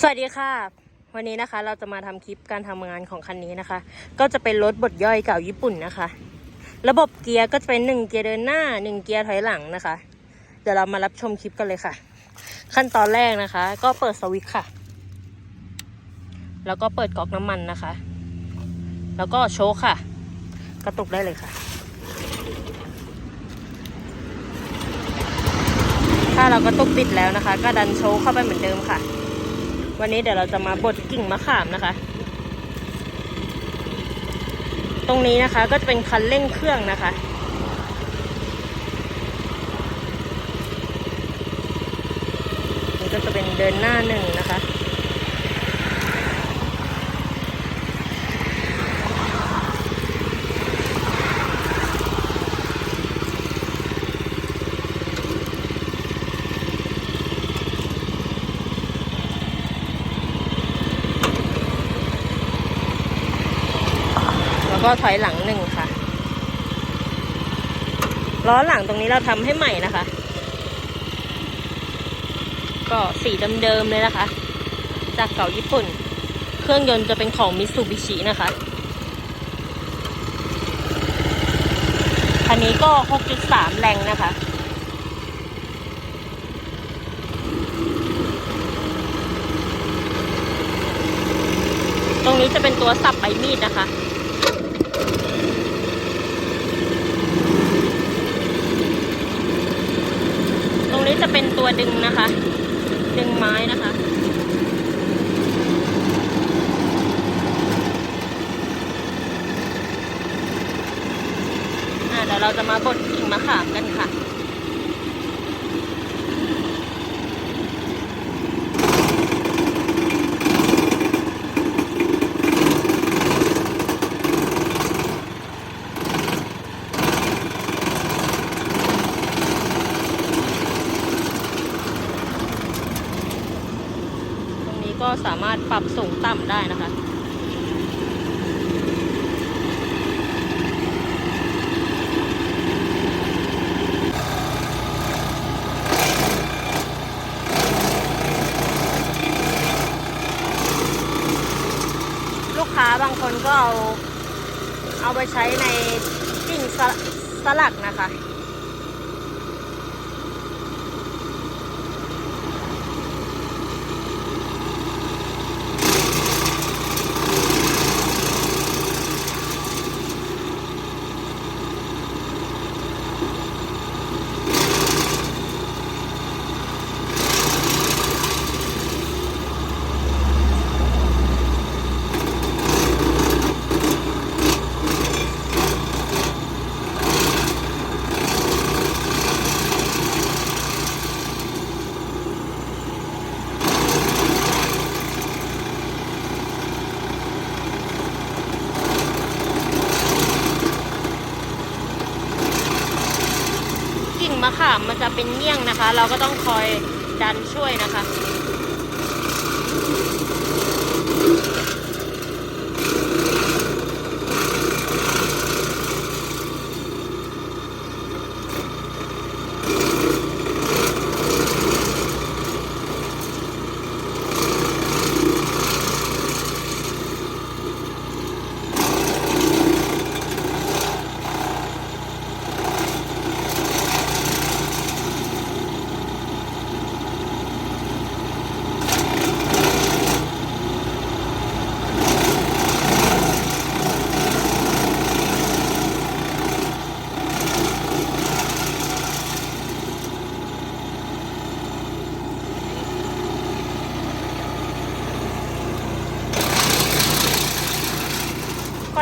สวัสดีค่ะ วันนี้นะคะเราจะมาทำคลิปการทำงานของคันนี้นะคะ ก็จะเป็นรถบดย่อยเก่าญี่ปุ่นนะคะ ระบบเกียร์ก็จะเป็นหนึ่งเกียร์เดินหน้าหนึ่งเกียร์ถอยหลังนะคะ เดี๋ยวเรามารับชมคลิปกันเลยค่ะ ขั้นตอนแรกนะคะ ก็เปิดสวิตช์ค่ะ แล้วก็เปิดก๊อกน้ำมันนะคะ แล้วก็โชว์ค่ะ กระตุกได้เลยค่ะ ถ้าเรากระตุกติดแล้วนะคะ ก็ดันโชว์เข้าไปเหมือนเดิมค่ะ วันนี้เดี๋ยวเราจะมาบดกิ่งมะขามนะคะ ตรงนี้นะคะก็จะเป็นคันเร่งเครื่องนะคะ นี่ก็จะเป็นเดินหน้าหนึ่งนะคะ ก็ถอยหลังหนึ่งค่ะ ล้อหลังตรงนี้เราทำให้ใหม่นะคะ ก็สีเดิมๆเลยนะคะ จากเก่าญี่ปุ่น เครื่องยนต์จะเป็นของมิ t ซูบิชินะคะคันนี้ก็ 6.3 แรงนะคะตรงนี้จะเป็นตัวสับใบมีดนะคะ ตรงนี้ จะเป็นตัวดึงนะคะ ดึงไม้นะคะอ่าเดี๋ยวเราจะมาบดกิ่งมะขามกันค่ะ สามารถปรับสูงต่ำได้นะคะลูกค้าบางคนก็เอาเอาไปใช้ในกิ่งสลสลักนะคะ กิ่งมะขามมันจะเป็นเงี้ยงนะคะ เราก็ต้องคอยดันช่วยนะคะ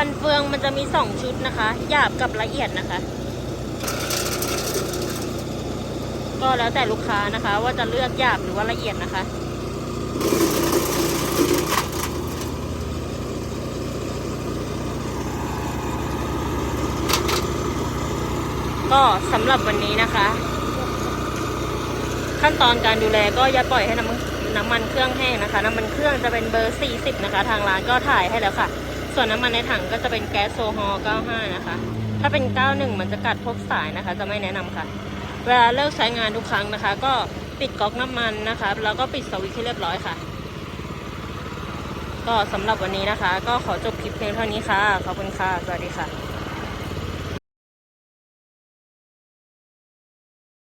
ฟันเฟืองมันจะมีสองชุดนะคะ หยาบกับละเอียดนะคะ ก็แล้วแต่ลูกค้านะคะ ว่าจะเลือกหยาบหรือว่าละเอียดนะคะก็สำหรับวันนี้นะคะ ขั้นตอนการดูแลก็อย่าปล่อยให้น้ำมันน้ำมันเครื่องแห้งนะคะ น้ำมันเครื่องจะเป็นเบอร์ 40 นะคะ ทางร้านก็ถ่ายให้แล้วค่ะ ส่วนน้ำมันในถังก็จะเป็นแก๊สโซฮอล์95 นะคะ ถ้าเป็น 91 มันจะกัดพวกสายนะคะ จะไม่แนะนำค่ะ เวลาเลิกใช้งานทุกครั้งนะคะ ก็ปิดก๊อกน้ำมันนะคะ แล้วก็ปิดสวิตช์ให้เรียบร้อยค่ะ ก็สำหรับวันนี้นะคะ ก็ขอจบคลิปเพียงเท่านี้ค่ะ ขอบคุณค่ะ สวัสดีค่ะ